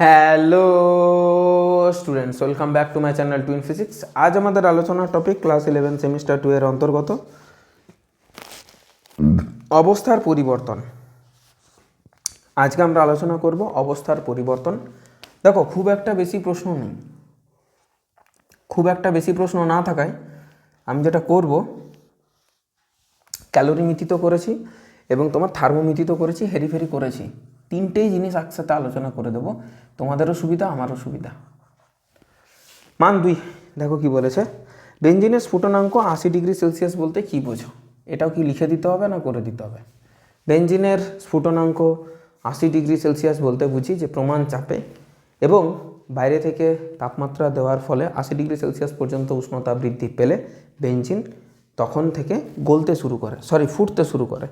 Hello students welcome back to my channel twin physics আজ আমাদের আলোচনার topic class eleven semester two এর অন্তর্গত। অবস্থার পরিবর্তন। আজকে আমরা আলোচনা করব অবস্থার পরিবর্তন। দেখো, খুব একটা বেশি প্রশ্ন নেই। খুব একটা বেশি প্রশ্ন না থাকায় আমি যেটা করব ক্যালোরি মিতি তো করেছি। এবং তোমার থার্মোমিতি তো করেছি হেরিফেরি করেছি। তিনটেই জিনিস একসাথে আলোচনা করে দেবো। তোমাদেরও সুবিধা, আমারও সুবিধা। মান দুই, দেখো কি বলেছে। বেঞ্জিনের স্ফুটনাঙ্ক আশি ডিগ্রি সেলসিয়াস বলতে কি বোঝো? এটাও কি লিখে দিতে হবে না করে দিতে হবে? বেঞ্জিনের স্ফুটনাঙ্ক আশি ডিগ্রি সেলসিয়াস বলতে বুঝি যে প্রমাণ চাপে এবং বাইরে থেকে তাপমাত্রা দেওয়ার ফলে আশি ডিগ্রি সেলসিয়াস পর্যন্ত উষ্ণতা বৃদ্ধি পেলে বেঞ্জিন তখন থেকে গলতে শুরু করে সরি ফুটতে শুরু করে।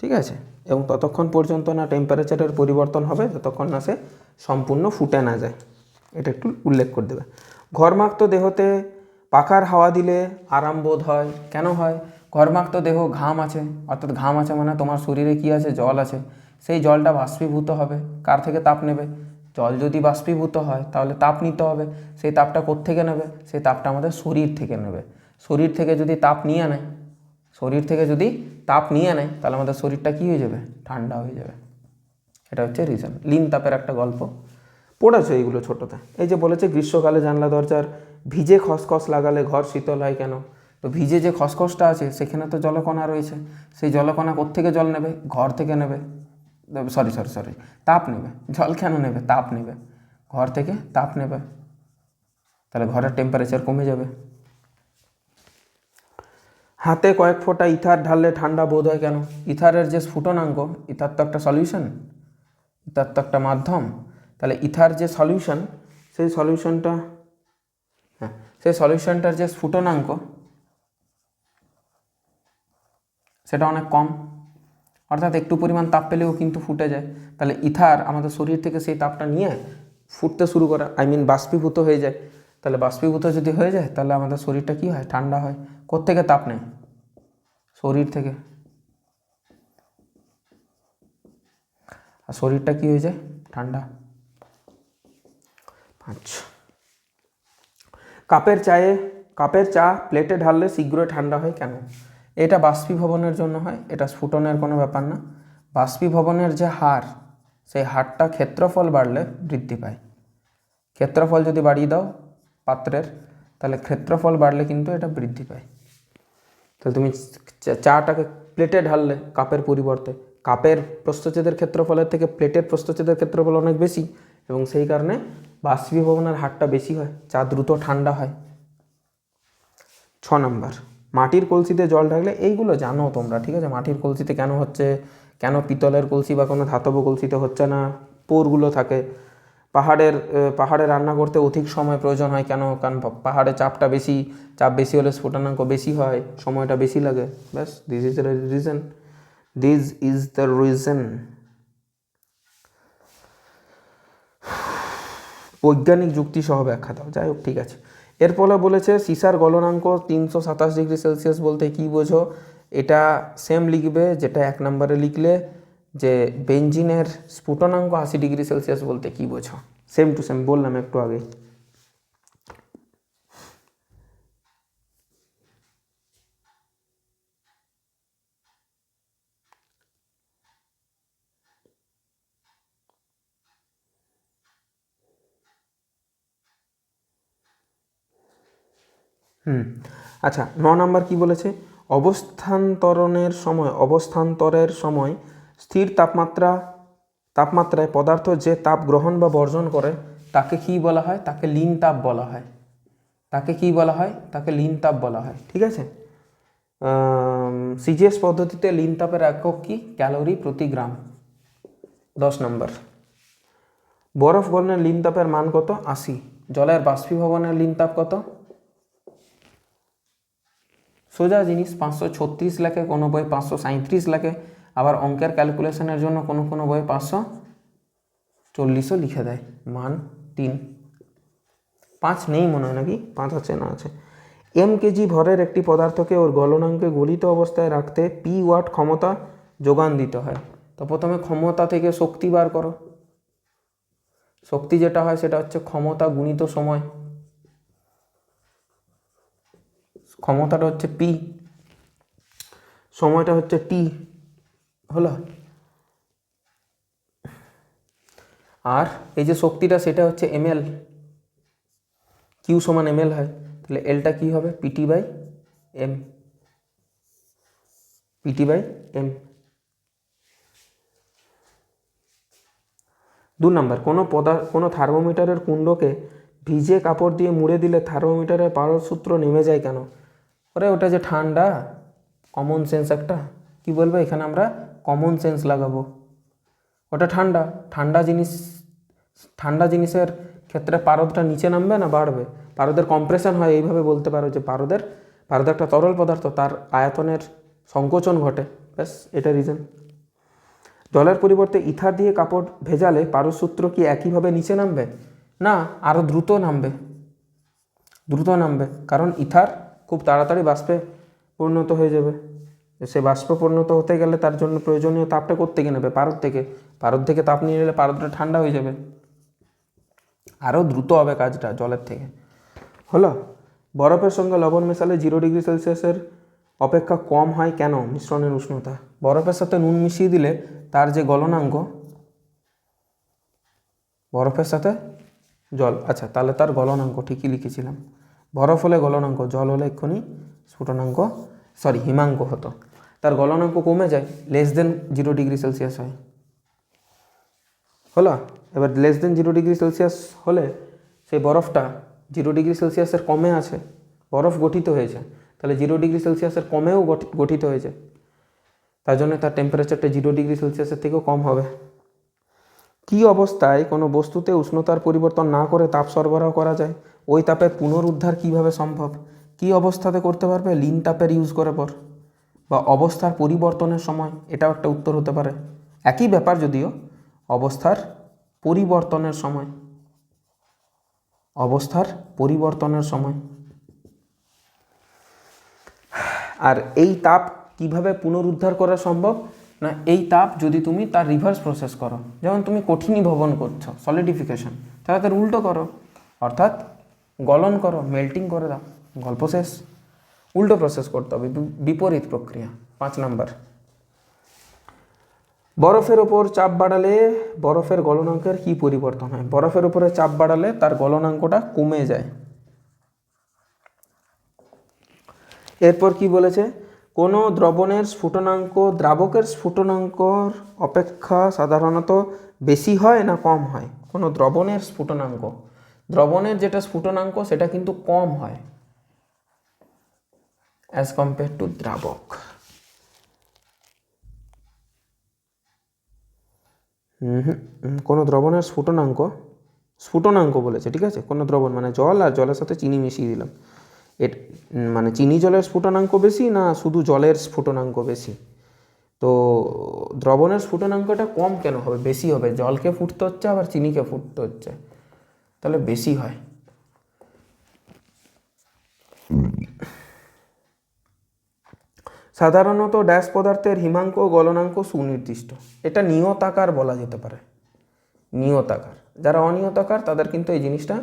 ঠিক আছে? এবং ততক্ষণ পর্যন্ত না টেম্পারেচারের পরিবর্তন হবে, যতক্ষণ না সে সম্পূর্ণ ফুটে না যায়। এটা একটু উল্লেখ করে দেবে। ঘরমাক্ত দেহতে পাখার হাওয়া দিলে আরাম বোধ হয়। কেন হয়? ঘরমাক্ত দেহ ঘাম আছে। অর্থাৎ ঘাম আছে মানে তোমার শরীরে কি আছে? জল আছে। সেই জলটা বাষ্পীভূত হবে। কার থেকে তাপ নেবে? জল যদি বাষ্পীভূত হয়, তাহলে তাপ নিতে হবে। সেই তাপটা কোত্থেকে নেবে? সেই তাপটা আমাদের শরীর থেকে নেবে। শরীর থেকে যদি তাপ নিয়ে নেয় শরীর থেকে যদি তাপ নিয়ে নেয়, তাহলে আমাদের শরীরটা কী হয়ে যাবে? ঠান্ডা হয়ে যাবে। এটা হচ্ছে রিজন লিন তাপের একটা গল্প। পড়েছো এইগুলো ছোটোতে? এই যে বলেছে, গ্রীষ্মকালে জানলা দরজার ভিজে খসখস লাগালে ঘর শীতল হয় কেন? তো ভিজে যে খসখসটা আছে, সেখানে তো জলকণা রয়েছে। সেই জলকণা কোত্থেকে জল নেবে? ঘর থেকে নেবে। সরি সরি সরি, তাপ নেবে। জল কেন নেবে? তাপ নেবে। ঘর থেকে তাপ নেবে। তাহলে ঘরের টেম্পারেচার কমে যাবে। হাতে কয়েক ফোঁটা ইথার ঢাললে ঠান্ডা বোধ হয় কেন? ইথারের যে স্ফুটনাঙ্ক, ইথার তো একটা সলিউশন ইথার তো একটা মাধ্যম। তাহলে ইথার যে সলিউশন সেই সলিউশনটা হ্যাঁ সেই সলিউশনটার যে স্ফুটনাঙ্ক, সেটা অনেক কম। অর্থাৎ একটু পরিমাণ তাপ পেলেও কিন্তু ফুটে যায়। তাহলে ইথার আমাদের শরীর থেকে সেই তাপটা নিয়ে ফুটতে শুরু করে আই মিন বাষ্পীভূত হয়ে যায়। তাহলে বাষ্পীভূত যদি হয়ে যায়, তাহলে আমাদের শরীরটা কি হয়? ঠান্ডা হয়। কোত্থেকে তাপ নেয়? শরীর থেকে। আর শরীরটা কি হয়ে যায়? ঠান্ডা। পাঁচ। কাপের চায়ে, কাপের চা প্লেটে ঢাললে শীঘ্রই ঠান্ডা হয় কেন? এটা বাষ্পীভবনের জন্য হয়। এটা স্ফুটনের কোনো ব্যাপার না। বাষ্পীভবনের যে হার সেই হারটা ক্ষেত্রফল বাড়লে বৃদ্ধি পায়। ক্ষেত্রফল যদি বাড়িয়ে দাও পাত্রের, তাহলে ক্ষেত্রফল বাড়লে কিন্তু এটা বৃদ্ধি পায়। তাহলে তুমি চাটাকে প্লেটে ঢাললে কাপের পরিবর্তে। কাপের প্রস্থচ্ছেদের ক্ষেত্রফলের থেকে প্লেটের প্রস্থচ্ছেদের ক্ষেত্রফল অনেক বেশি এবং সেই কারণে বাষ্পীভবনের হারটা বেশি হয়, চা দ্রুত ঠান্ডা হয়। ছ নম্বর, মাটির কলসিতে জল ঢাকলে এইগুলো জানো তোমরা, ঠিক আছে? মাটির কলসিতে কেন হচ্ছে, কেন পিতলের কলসি বা কোনো ধাতব কলসিতে হচ্ছে না? পোরগুলো থাকে। পাহাড়ের পাহাড়ে রান্না করতে অধিক সময় প্রয়োজন হয় কেন? কারণ পাহাড়ে চাপটা বেশি, চাপ বেশি হলে স্ফুটনাঙ্ক বেশি হয়, সময়টা বেশি লাগে। ব্যাস this is the reason this is the reason বৈজ্ঞানিক যুক্তি সহ ব্যাখ্যা দাও। যাই হোক, ঠিক আছে। এর ফলে বলেছে, সিসার গলনাঙ্ক তিনশো সাতাশ ডিগ্রি সেলসিয়াস বলতে কি বোঝো? এটা সেম লিখবে, যেটা এক নম্বরে লিখলে যে বেঞ্জিনের স্ফুটনাঙ্ক আশি ডিগ্রি সেলসিয়াস বলতে কি বোঝো? সেম টু সেম বললাম একটু আগে হুম আচ্ছা ন নাম্বার কি বলেছে? অবস্থান্তরণের সময়, অবস্থান্তরের সময় স্থির তাপমাত্রা, তাপমাত্রায় পদার্থ যে তাপ গ্রহণ বা বর্জন করে, তাকে কি বলা হয়? তাকে লিন তাপ বলা হয়। তাকে কি বলা হয়? তাকে লিন তাপ বলা হয়। ঠিক আছে? সিজিএস পদ্ধতিতে লিন তাপের একক কি? ক্যালোরি প্রতি গ্রাম। দশ নম্বর। বরফ গলনের লিন তাপের মান কত? আশি। জলের বাষ্পীভবনের লিন তাপ কত? সোজা জিনিস, পাঁচশো ছত্রিশ লাখে, কোনো বই পাঁচশো সাঁত্রিশ লেখে। আবার অঙ্কের ক্যালকুলেশনের জন্য কোনো কোনো বই পাঁচশো চল্লিশও লিখে দেয়। মান তিন। পাঁচ নেই মনে হয় নাকি? পাঁচ আছে, না আছে। এম কেজি ভরের একটি পদার্থকে ওর গলনাঙ্কে গলিত অবস্থায় রাখতে পি ওয়াট ক্ষমতা যোগান দিতে হয়। তো প্রথমে ক্ষমতা থেকে শক্তি বার করো। শক্তি যেটা হয় সেটা হচ্ছে ক্ষমতা গুণিত সময়। ক্ষমতাটা হচ্ছে পি। সময়টা হচ্ছে টি। হলো? আর এই যে শক্তিটা, সেটা হচ্ছে এমএল কিউ সমান এমএল হয়। তাহলে এলটা কি হবে? PT by M PT by M দু নম্বর, কোনো পদা, কোনো থার্মোমিটারের কুণ্ডকে ভিজে কাপড় দিয়ে মুড়ে দিলে থার্মোমিটারের পারদ সূত্র নেমে যায় কেন? ওরে, ওটা যে ঠান্ডা কমন সেন্স একটা। কি বলব? এখানে আমরা কমন সেন্স লাগাবো। ওটা ঠান্ডা। ঠান্ডা জিনিস, ঠান্ডা জিনিসের ক্ষেত্রে পারদটা নিচে নামবে না বাড়বে? পারদের কম্প্রেশন হয়, এইভাবে বলতে পারো যে পারদের পারদ একটা তরল পদার্থ, তার আয়তনের সংকোচন ঘটে। ব্যাস, এটা রিজন জলের পরিবর্তে ইথার দিয়ে কাপড় ভেজালে পারসূত্র কি একইভাবে নিচে নামবে? না আরও দ্রুত নামবে। দ্রুত নামবে, কারণ ইথার খুব তাড়াতাড়ি বাষ্পে পরিণত হয়ে যাবে। সে বাষ্প পরিণত হতে গেলে তার জন্য প্রয়োজনীয় তাপটা কোত্থেকে নেবে? পারদ থেকে। পারদ থেকে তাপ নিয়ে নিলে পারদটা ঠান্ডা হয়ে যাবে। আরও দ্রুত হবে কাজটা জলের থেকে। হলো, বরফের সঙ্গে লবণ মেশালে জিরো ডিগ্রি সেলসিয়াসের অপেক্ষা কম হয় কেন? মিশ্রণের উষ্ণতা। বরফের সাথে নুন মিশিয়ে দিলে তার যে গলনাঙ্ক, বরফের সাথে জল। আচ্ছা তাহলে তার গলনাঙ্ক ঠিকই লিখেছিলাম। বরফ হলে গলনাঙ্ক, জল হলে এক্ষুনি স্ফুটনাঙ্ক সরি, হিমাঙ্ক হতো। তার গলনাঙ্ক কমে যায় less than zero degree Celsius হয়। হলো? এবার less than zero degree Celsius হলে সেই বরফটা জিরো ডিগ্রি সেলসিয়াসের কমে আছে, বরফ গঠিত হয়েছে। তাহলে জিরো ডিগ্রি সেলসিয়াসের কমেও গঠি- গঠিত হয়েছে। তার জন্য তার টেম্পারেচারটা জিরো ডিগ্রি সেলসিয়াসের থেকেও কম হবে। কী অবস্থায় কোনো বস্তুতে উষ্ণতার পরিবর্তন না করে তাপ সরবরাহ করা যায়? ওই তাপের পুনরুদ্ধার কীভাবে সম্ভব? কী অবস্থাতে করতে পারবে? লিন তাপের ইউজ করার পর। বা অবস্থার পরিবর্তনের সময়, এটাও একটা উত্তর হতে পারে। একই ব্যাপার যদিও, অবস্থার পরিবর্তনের সময়। অবস্থার পরিবর্তনের সময়। আর এই তাপ কীভাবে পুনরুদ্ধার করা সম্ভব? না, এই তাপ যদি তুমি তার রিভার্স প্রসেস করো, যেমন তুমি কঠিনী ভবন করছ সলিডিফিকেশন তাহলে তার উল্টো করো। অর্থাৎ গলন করো মেল্টিং করে দাও। গল্প শেষ। উল্টো প্রসেস করতে হবে বিপরীত প্রক্রিয়া, পাঁচ নাম্বার। বরফের ওপর চাপ বাড়ালে বরফের গলনাঙ্কের কি পরিবর্তন হয়? বরফের উপরে চাপ বাড়ালে তার গলনাঙ্কটা কমে যায়। এরপর কি বলেছে? কোনো দ্রবণের স্ফুটনাঙ্ক, দ্রাবকের স্ফুটনাঙ্কর অপেক্ষা সাধারণত বেশি হয় না কম হয়? কোনো দ্রবণের স্ফুটনাঙ্ক। দ্রবণের যেটা স্ফুটনাঙ্ক, সেটা কিন্তু কম হয়। অ্যাজ কম্পেয়ার টু দ্রাবক হুম হুম, হুম, কোনো দ্রবণের স্ফুটনাঙ্ক স্ফুটনাঙ্ক বলেছে ঠিক আছে? কোনো দ্রবণ মানে জল আর জলের সাথে চিনি মিশিয়ে দিলাম। এর মানে চিনি জলের স্ফুটনাঙ্ক বেশি না শুধু জলের স্ফুটনাঙ্ক বেশি? তো দ্রবণের স্ফুটনাঙ্কটা কম কেন হবে? বেশি হবে। জলকে ফুটতে হচ্ছে আবার চিনিকে ফুটতে হচ্ছে। তাহলে বেশি হয়। সাধারণত ড্যাশ পদার্থের হিমাঙ্ক গলনাঙ্ক সুনির্দিষ্ট। এটা নিয়তাকার বলা যেতে পারে। নিয়তাকার। যারা অনিয়তাকার, তাদের কিন্তু এই জিনিসটা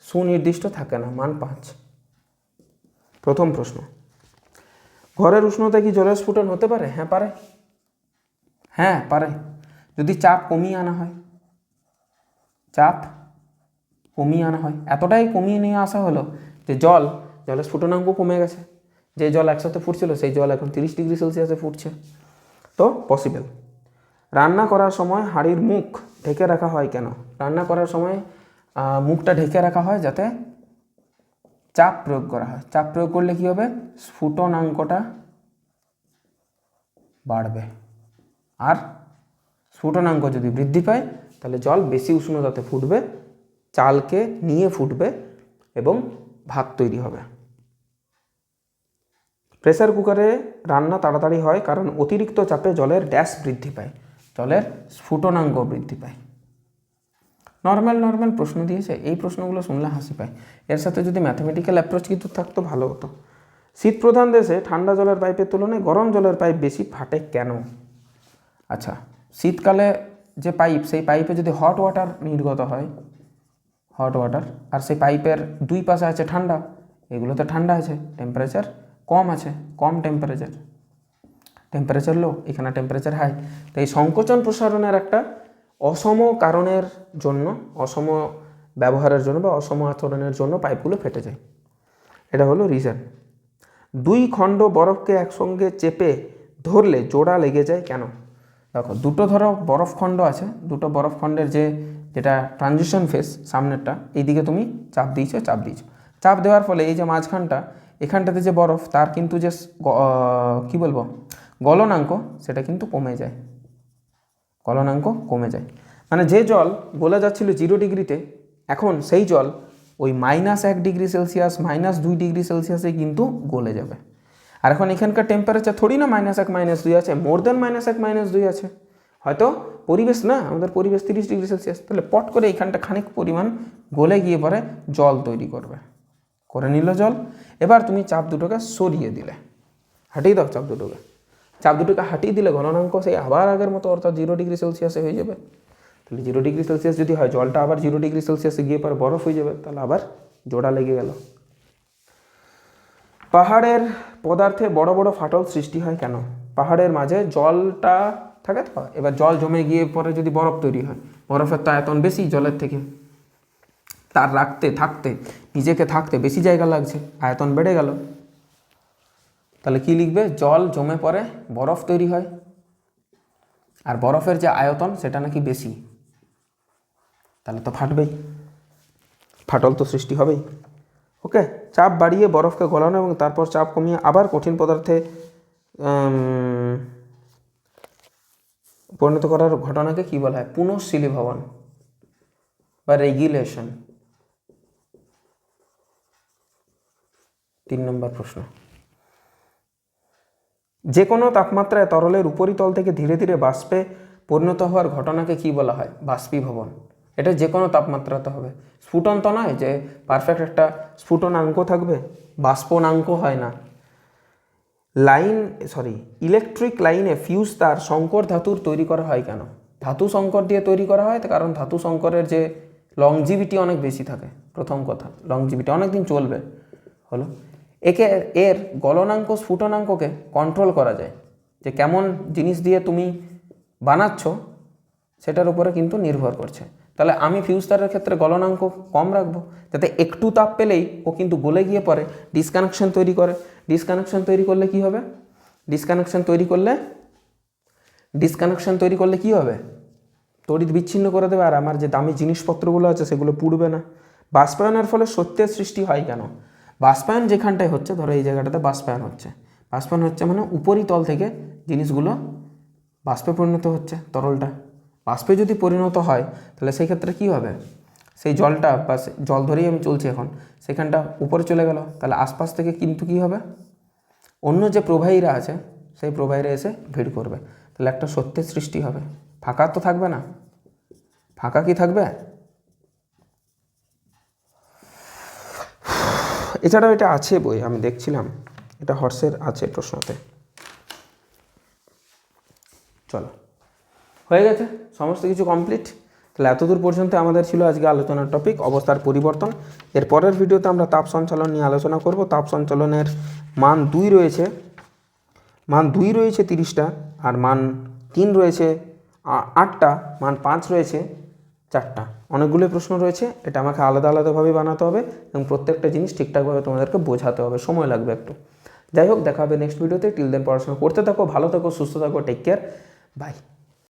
সুনির্দিষ্ট থাকে না, মান পাঁচ। প্রথম প্রশ্ন। ঘরের উষ্ণতা কি জলের স্ফুটন হতে পারে? হ্যাঁ পারে। হ্যাঁ পারে। যদি চাপ কমিয়ে আনা হয়। চাপ কমিয়ে আনা হয়। এতটাই কমিয়ে নিয়ে আসা হলো যে জল, জলের স্ফুটনাঙ্ক কমে গেছে। যে জল একসাথে ফুটছিল, সেই জল এখন তিরিশ ডিগ্রি সেলসিয়াসে ফুটছে। তো পসিবল রান্না করার সময় হাঁড়ির মুখ ঢেকে রাখা হয় কেন? রান্না করার সময় মুখটা ঢেকে রাখা হয় যাতে চাপ প্রয়োগ করা হয়। চাপ প্রয়োগ করলে কি হবে? স্ফুটনাঙ্কটা বাড়বে। আর স্ফুটনাঙ্ক যদি বৃদ্ধি পায়, তাহলে জল বেশি উষ্ণতাতে ফুটবে, চালকে নিয়ে ফুটবে এবং ভাত তৈরি হবে। প্রেসার কুকারে রান্না তাড়াতাড়ি হয় কারণ অতিরিক্ত চাপে জলের ড্যাশ বৃদ্ধি পায়, জলের স্ফুটনাঙ্গ বৃদ্ধি পায়। নর্মাল নর্মাল প্রশ্ন দিয়েছে, এই প্রশ্নগুলো শুনলে হাসি পায়। এর সাথে যদি ম্যাথমেটিক্যাল অ্যাপ্রোচ কিন্তু থাকতো, ভালো হতো। শীত প্রধান দেশে ঠান্ডা জলের পাইপের তুলনায় গরম জলের পাইপ বেশি ফাটে কেন? আচ্ছা শীতকালে যে পাইপ, সেই পাইপে যদি হট ওয়াটার নির্গত হয় হট ওয়াটার আর সেই পাইপের দুই পাশে আছে ঠান্ডা, এগুলোতে ঠান্ডা আছে টেম্পারেচার কম আছে, কম টেম্পারেচার টেম্পারেচার লো এখানে টেম্পারেচার হাই তো এই সংকোচন প্রসারণের একটা অসম কারণের জন্য, অসম ব্যবহারের জন্য বা অসম আচরণের জন্য পাইপগুলো ফেটে যায়। এটা হলো রিজন দুই খণ্ড বরফকে একসঙ্গে চেপে ধরলে জোড়া লেগে যায় কেন? দেখো, দুটো ধরো বরফ খণ্ড আছে, দুটো বরফ খণ্ডের যে, যেটা ট্রানজিশন ফেস সামনেরটা, এইদিকে তুমি চাপ দিয়েছ চাপ দিয়েছ। চাপ দেওয়ার ফলে এই যে মাঝখানটা এখানটাতে যে বরফ, তার কিন্তু যে কি বলব, গলনাঙ্ক, সেটা কিন্তু কমে যায়। গলনাঙ্ক কমে যায়। মানে যে জল গলে যাচ্ছিল জিরো ডিগ্রিতে, এখন সেই জল ওই মাইনাস এক ডিগ্রি সেলসিয়াস, মাইনাস দুই ডিগ্রি সেলসিয়াসে কিন্তু গলে যাবে। আর এখন এখানকার টেম্পারেচার থোড়ি না মাইনাস এক, মাইনাস দুই আছে মোর দেন মাইনাস এক, মাইনাস দুই আছে। হয়তো পরিবেশ না, আমাদের পরিবেশ তিরিশ ডিগ্রি সেলসিয়াস, তাহলে পট করে এখানটা খানিক পরিমাণ গলে গিয়ে পরে জল তৈরি করবে। করে নিল জল। এবার তুমি চাপ দুটোকে সরিয়ে দিলে। হাঁটিয়ে দাও চাপ দুটোকে। চাপ দুটোকে হাঁটিয়ে দিলে গণনাঙ্ক সেই আবার আগের মতো অর্থাৎ জিরো ডিগ্রি সেলসিয়াসে হয়ে যাবে। তাহলে জিরো ডিগ্রি সেলসিয়াস যদি হয়, জলটা আবার জিরো ডিগ্রি সেলসিয়াসে গিয়ে পরে বরফ হয়ে যাবে, তাহলে আবার জোড়া লেগে গেল। পাহাড়ের পদার্থে বড় বড় ফাটল সৃষ্টি হয় কেন? পাহাড়ের মাঝে জলটা থাকে তো? এবার জল জমে গিয়ে পরে যদি বরফ তৈরি হয়, বরফের তো আয়তন বেশি জলের থেকে। তার রাখতে, থাকতে, নিজেকে থাকতে বেশি জায়গা লাগছে, আয়তন বেড়ে গেল। তাহলে কি লিখবে? জল জমে পড়ে, বরফ তৈরি হয়। আর বরফের যে আয়তন, সেটা নাকি বেশি। তাহলে তো ফাটবেই। ফাটল তো সৃষ্টি হবেই। ওকে, চাপ বাড়িয়ে বরফকে গলানো এবং তারপর চাপ কমিয়ে আবার কঠিন পদার্থে পরিণত করার ঘটনাকে কি বলা হয়? পুনঃশীলীভবন বা রেগুলেশন তিন নম্বর প্রশ্ন। যে কোনো তাপমাত্রায় তরলের উপরিতল থেকে ধীরে ধীরে বাষ্পে পরিণত হওয়ার ঘটনাকে কি বলা হয়? বাষ্পীভবন। এটা যে কোনো তাপমাত্রাতে হবে। স্ফুটন তো নয় যে পারফেক্ট একটা স্ফুটনাঙ্ক থাকবে, বাষ্পনাঙ্ক হয় না। লাইন সরি ইলেকট্রিক লাইনে ফিউজ তার সংকর ধাতুর তৈরি করা হয় কেন? ধাতু সংকর দিয়ে তৈরি করা হয় কারণ ধাতু সংকরের যে লংজিভিটি অনেক বেশি থাকে। প্রথম কথা লংজিভিটি অনেক দিন চলবে। হলো? একে এর গলনাঙ্ক, স্ফুটনাঙ্ককে কন্ট্রোল করা যায়। যে কেমন জিনিস দিয়ে তুমি বানাচ্ছ, সেটার উপরে কিন্তু নির্ভর করছে। তাহলে আমি ফিউজ তারের ক্ষেত্রে গলনাঙ্ক কম রাখব, যাতে একটু তাপ পেলেই ও কিন্তু গলে গিয়ে পরে ডিসকানেকশন তৈরি করে। ডিসকানেকশন তৈরি করলে কি হবে? ডিসকানেকশন তৈরি করলে ডিসকানেকশন তৈরি করলে কি হবে? তড়িৎ বিচ্ছিন্ন করে দেবে। আর আমার যে দামি জিনিসপত্রগুলো আছে, সেগুলো পুড়বে না। বাষ্পায়নের ফলে সত্যের সৃষ্টি হয় কেন? বাষ্পায়ন যেখানটায় হচ্ছে, ধরো এই জায়গাটাতে বাষ্পায়ন হচ্ছে। বাষ্পায়ন হচ্ছে মানে উপরিতল থেকে জিনিসগুলো বাষ্পে পরিণত হচ্ছে তরলটা। বাষ্পে যদি পরিণত হয়, তাহলে সেই ক্ষেত্রে কী হবে? সেই জলটা বা জল ধরেই আমি চলছি এখন, সেখানটা উপরে চলে গেল, তাহলে আশপাশ থেকে কিন্তু কী হবে? অন্য যে প্রবাহীরা আছে, সেই প্রবাহীরা এসে ভিড় করবে। তাহলে একটা সত্যের সৃষ্টি হবে। ফাঁকা তো থাকবে না। ফাঁকা কি থাকবে? এছাড়াও এটা আছে বই, আমি দেখছিলাম। এটা হর্সের আছে প্রশ্নতে। চলো। হয়ে গেছে? সমস্ত কিছু কমপ্লিট তাহলে এতদূর পর্যন্ত আমাদের ছিল আজকে আলোচনার টপিক অবস্থার পরিবর্তন। এর পরের ভিডিওতে আমরা তাপ সঞ্চালন নিয়ে আলোচনা করব। তাপ সঞ্চালনের মান দুই রয়েছে। মান দুই রয়েছে তিরিশটা, আর মান তিন রয়েছে আটটা, মান পাঁচ রয়েছে। চারটা। অনেকগুলোই প্রশ্ন রয়েছে, এটা আমাকে আলাদা আলাদাভাবে বানাতে হবে এবং প্রত্যেকটা জিনিস ঠিকঠাকভাবে তোমাদেরকে বোঝাতে হবে, সময় লাগবে একটু। যাই হোক, দেখা হবে নেক্সট ভিডিওতে টিল দেন পড়াশোনা করতে থাকো, ভালো থাকো, সুস্থ থাকো টেক কেয়ার বাই